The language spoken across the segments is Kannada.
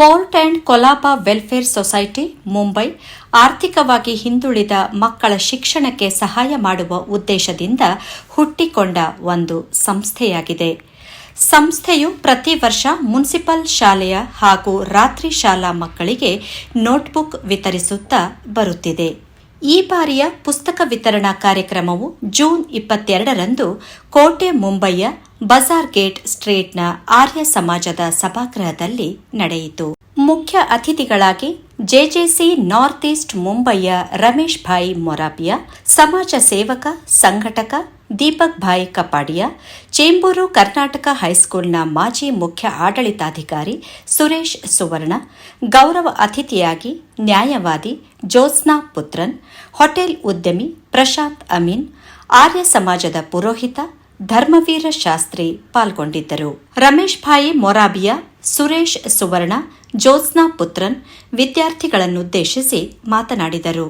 Port and Colaba welfare society Mumbai ಆರ್ಥಿಕವಾಗಿ ಹಿಂದುಳಿದ ಮಕ್ಕಳ ಶಿಕ್ಷಣಕ್ಕೆ ಸಹಾಯ ಮಾಡುವ ಉದ್ದೇಶದಿಂದ ಹುಟ್ಟಿಕೊಂಡ ಒಂದು ಸಂಸ್ಥೆಯಾಗಿದೆ. ಸಂಸ್ಥೆಯು ಪ್ರತಿ ವರ್ಷ ಮುನ್ಸಿಪಲ್ ಶಾಲೆಯ ಹಾಗೂ ರಾತ್ರಿ ಶಾಲಾ ಮಕ್ಕಳಿಗೆ ನೋಟ್ಬುಕ್ ವಿತರಿಸುತ್ತಾ ಬರುತ್ತಿದೆ. ಈ ಬಾರಿಯ ಪುಸ್ತಕ ವಿತರಣಾ ಕಾರ್ಯಕ್ರಮವು ಜೂನ್ ಇಪ್ಪತ್ತೆರಡರಂದು ಕೋಟೆ ಮುಂಬೈಯ ಬಜಾರ್ ಗೇಟ್ ಸ್ಟ್ರೀಟ್ನ ಆರ್ಯ ಸಮಾಜದ ಸಭಾಗೃಹದಲ್ಲಿ ನಡೆಯಿತು. ಮುಖ್ಯ ಅತಿಥಿಗಳಾಗಿ ಜೆಜೆಸಿ ನಾರ್ತ್ ಈಸ್ಟ್ ಮುಂಬೈಯ ರಮೇಶ್ ಭಾಯಿ ಮೊರಾಬಿಯಾ, ಸಮಾಜ ಸೇವಕ, ಸಂಘಟಕ ದೀಪಕ್ ಭಾಯ್ ಕಪಾಡಿಯಾ, ಚೇಂಬೂರು ಕರ್ನಾಟಕ ಹೈಸ್ಕೂಲ್ನ ಮಾಜಿ ಮುಖ್ಯ ಆಡಳಿತಾಧಿಕಾರಿ ಸುರೇಶ್ ಸುವರ್ಣ, ಗೌರವ ಅತಿಥಿಯಾಗಿ ನ್ಯಾಯವಾದಿ ಜ್ಯೋತ್ಸ್ನಾ ಪುತ್ರನ್, ಹೋಟೆಲ್ ಉದ್ಯಮಿ ಪ್ರಶಾಂತ್ ಅಮೀನ್, ಆರ್ಯ ಸಮಾಜದ ಪುರೋಹಿತ, ಧರ್ಮವೀರ ಶಾಸ್ತ್ರಿ ಪಾಲ್ಗೊಂಡಿದ್ದರು. ರಮೇಶ್ ಭಾಯಿ ಮೊರಾಬಿಯಾ, ಸುರೇಶ್ ಸುವರ್ಣ, ಜ್ಯೋತ್ಸ್ನಾ ಪುತ್ರನ್ ವಿದ್ಯಾರ್ಥಿಗಳನ್ನುದ್ದೇಶಿಸಿ ಮಾತನಾಡಿದರು.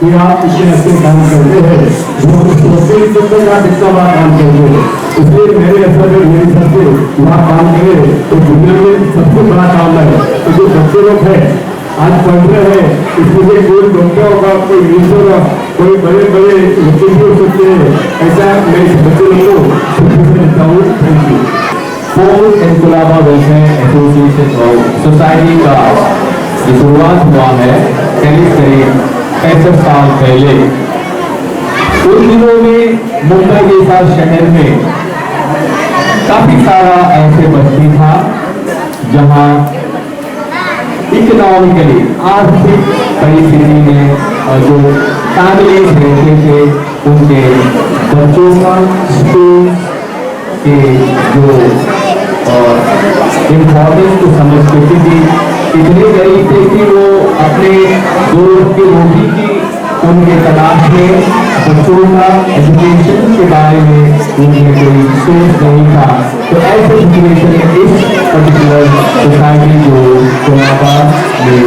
कि आप इतने अच्छे काम करते हैं। जो सोचते ही सोचते आप इतना बड़ा काम करते हैं इसलिए मेरे ऐसा में मेरी सबसे बड़ा काम करें। तो दुनिया में सबसे बड़ा काम है। तो जो बच्चे लोग हैं, आज पढ़ रहे हैं, इसमें से कोई डॉक्टर होगा, कोई इंग्लिश होगा, कोई बड़े बड़े वकील भी हो सकते हैं। ऐसा मैं इस बच्चे को देता हूँ। थैंक यू फोर्थ इनकुलाबा वेलफेयर एसोसिएशन और सोसाइटी का शुरुआत हुआ है। करीब करीब पैंसठ साल पहले। उन दिनों में मुंबई जैसा शहर में काफ़ी सारा ऐसे बस्ती था, जहाँ इकोनॉमिकली आर्थिक परिस्थिति में जो फैमिलीज़ रहते थे, उनके बच्चों का स्कूल के जो इम्पोर्टेंस उनके तलाश में बच्चों का एजुकेशन के बारे में उनमें कोई सोच नहीं था। तो ऐसे सिचुएशन में इस पर्टिकुलर सोसाइटी को कोलाबा में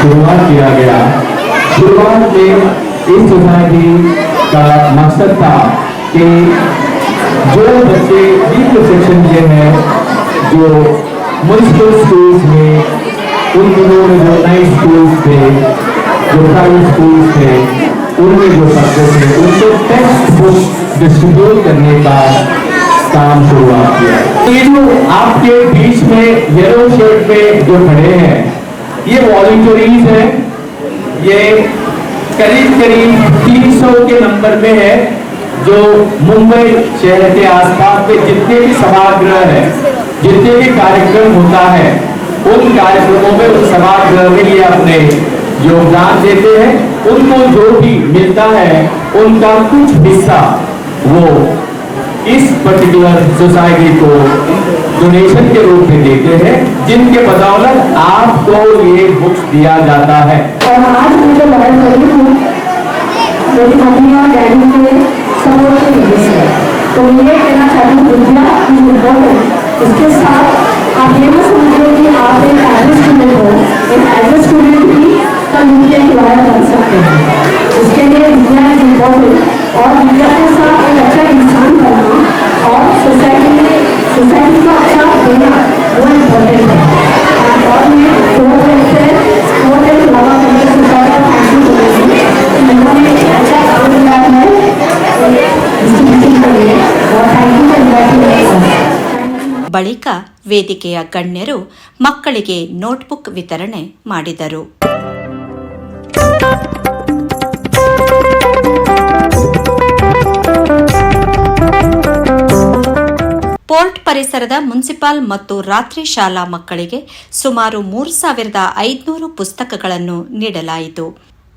शुरुआत किया गया। शुरुआत में इस सोसाइटी का मकसद था कि जो बच्चे वीक सेक्शन के हैं, जो म्यूनसिपल स्कूल्स में, उन दिनों में जो नए स्कूल्स थे, जो प्राइवेट स्कूल्स थे उनमें जो पढ़ते थे उनको टेक्स्ट बुक डिस्ट्रीब्यूट करने का काम शुरुआत किया ये जो आपके बीच में येलो शर्ट में जो खड़े हैं, ये वॉलंटियरीज हैं, ये करीब करीब 300 के नंबर में है, जो मुंबई शहर के आसपास में जितने भी सभागृह है, जितने भी कार्यक्रम होता है, उन कार्यक्रमों में उन सभागृह में ये अपने योगदान देते हैं, उनको जो भी मिलता है, उनका कुछ हिस्सा वो इस पर्टिकुलर सोसाइटी को डोनेशन के रूप में देते हैं, जिनके बदौलत आपको ये बुक्स दिया जाता है। और आज मैं जो रही हूँ मेरी मम्मी और डैडी के सपोर्ट की वजह से तो ये कहना चाहती हूँ इज़ इम्पोर्टेंट इसके साथ आप ये कि आप एक हो, एक कल विद्या की वायर बन सकते हैं उसके लिए विद्या इज इम्पोर्टेंट और विद्या के साथ एक अच्छा इंसान बनना और सोसाइटी में सोसाइटी को अच्छा देना वो इम्पोर्टेंट है और मैं दो से दो दिन लगा करने से ज़्यादा थैंक यू करूँगी इन्होंने अच्छा काम किया है डिस्ट्रीब्यूशन के लिए और thank you for inviting me ಬಳಿಕ ವೇದಿಕೆಯ ಗಣ್ಯರು ಮಕ್ಕಳಿಗೆ ನೋಟ್ಬುಕ್ ವಿತರಣೆ ಮಾಡಿದರು ಪೋರ್ಟ್ ಪರಿಸರದ ಮುನ್ಸಿಪಾಲ್ ಮತ್ತು ರಾತ್ರಿ ಶಾಲಾ ಮಕ್ಕಳಿಗೆ ಸುಮಾರು ಮೂರು ಸಾವಿರದ ಐದುನೂರು ಪುಸ್ತಕಗಳನ್ನು ನೀಡಲಾಯಿತು.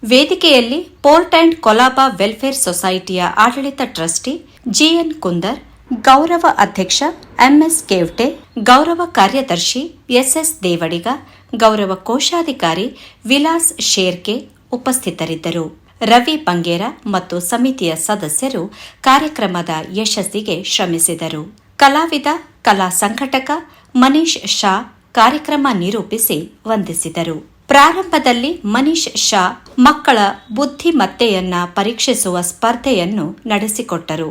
ವೇದಿಕೆಯಲ್ಲಿ ಪೋರ್ಟ್ ಅಂಡ್ ಕೊಲಾಬಾ ವೆಲ್ಫೇರ್ ಸೊಸೈಟಿಯ ಆಡಳಿತ ಟ್ರಸ್ಟಿ ಜಿಎನ್ ಕುಂದರ್, ಗೌರವ ಅಧ್ಯಕ್ಷ ಎಂಎಸ್ ಕೇವ್ಟೆ, ಗೌರವ ಕಾರ್ಯದರ್ಶಿ ಎಸ್ಎಸ್ ದೇವಡಿಗ, ಗೌರವ ಕೋಶಾಧಿಕಾರಿ ವಿಲಾಸ್ ಶೇರ್ಕೆ ಉಪಸ್ಥಿತರಿದ್ದರು. ರವಿ ಬಂಗೇರ ಮತ್ತು ಸಮಿತಿಯ ಸದಸ್ಯರು ಕಾರ್ಯಕ್ರಮದ ಯಶಸ್ಸಿಗೆ ಶ್ರಮಿಸಿದರು. ಕಲಾವಿದ, ಕಲಾ ಸಂಘಟಕ ಮನೀಶ್ ಶಾ ಕಾರ್ಯಕ್ರಮ ನಿರೂಪಿಸಿ ವಂದಿಸಿದರು. ಪ್ರಾರಂಭದಲ್ಲಿ ಮನೀಶ್ ಶಾ ಮಕ್ಕಳ ಬುದ್ಧಿಮತ್ತೆಯನ್ನ ಪರೀಕ್ಷಿಸುವ ಸ್ಪರ್ಧೆಯನ್ನು ನಡೆಸಿಕೊಟ್ಟರು.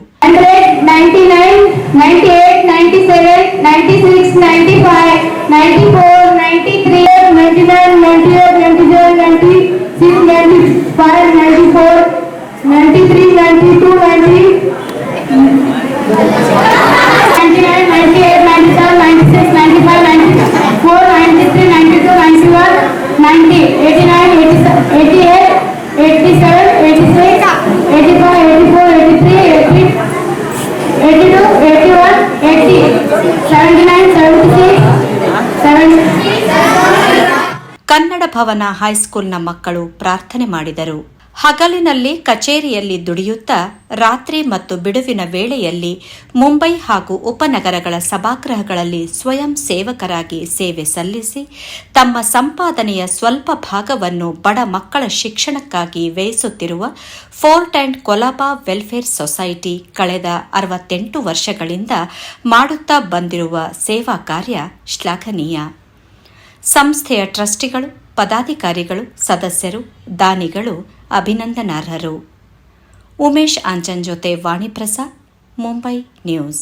99, 98, 97, 96, 95, 94, 93, 92, 91, 90, 89, 88, 87, 86, 85, 84, 83, 88, 82, 81, 80, 79, 76, 70. ಕನ್ನಡ ಭವನ ಹೈಸ್ಕೂಲ್ನ ಮಕ್ಕಳು ಪ್ರಾರ್ಥನೆ ಮಾಡಿದರು ಹಗಲಿನಲ್ಲಿ ಕಚೇರಿಯಲ್ಲಿ ದುಡಿಯುತ್ತಾ, ರಾತ್ರಿ ಮತ್ತು ಬಿಡುವಿನ ವೇಳೆಯಲ್ಲಿ ಮುಂಬೈ ಹಾಗೂ ಉಪನಗರಗಳ ಸಭಾಗೃಹಗಳಲ್ಲಿ ಸ್ವಯಂ ಸೇವಕರಾಗಿ ಸೇವೆ ಸಲ್ಲಿಸಿ, ತಮ್ಮ ಸಂಪಾದನೆಯ ಸ್ವಲ್ಪ ಭಾಗವನ್ನು ಬಡ ಮಕ್ಕಳ ಶಿಕ್ಷಣಕ್ಕಾಗಿ ವ್ಯಯಿಸುತ್ತಿರುವ fort and Colaba welfare society ಕಳೆದ ಅರವತ್ತೆಂಟು ವರ್ಷಗಳಿಂದ ಮಾಡುತ್ತಾ ಬಂದಿರುವ ಸೇವಾ ಕಾರ್ಯ ಶ್ಲಾಘನೀಯ. ಸಂಸ್ಥೆಯ ಟ್ರಸ್ಟಿಗಳು ಪದಾಧಿಕಾರಿಗಳು ಸದಸ್ಯರು ದಾನಿಗಳು ಅಭಿನಂದನಾರ್ಹರು. ಉಮೇಶ್ ಆಂಚನ್ ಜೊತೆ ವಾಣಿಪ್ರಸಾದ್ ಮುಂಬೈ ನ್ಯೂಸ್.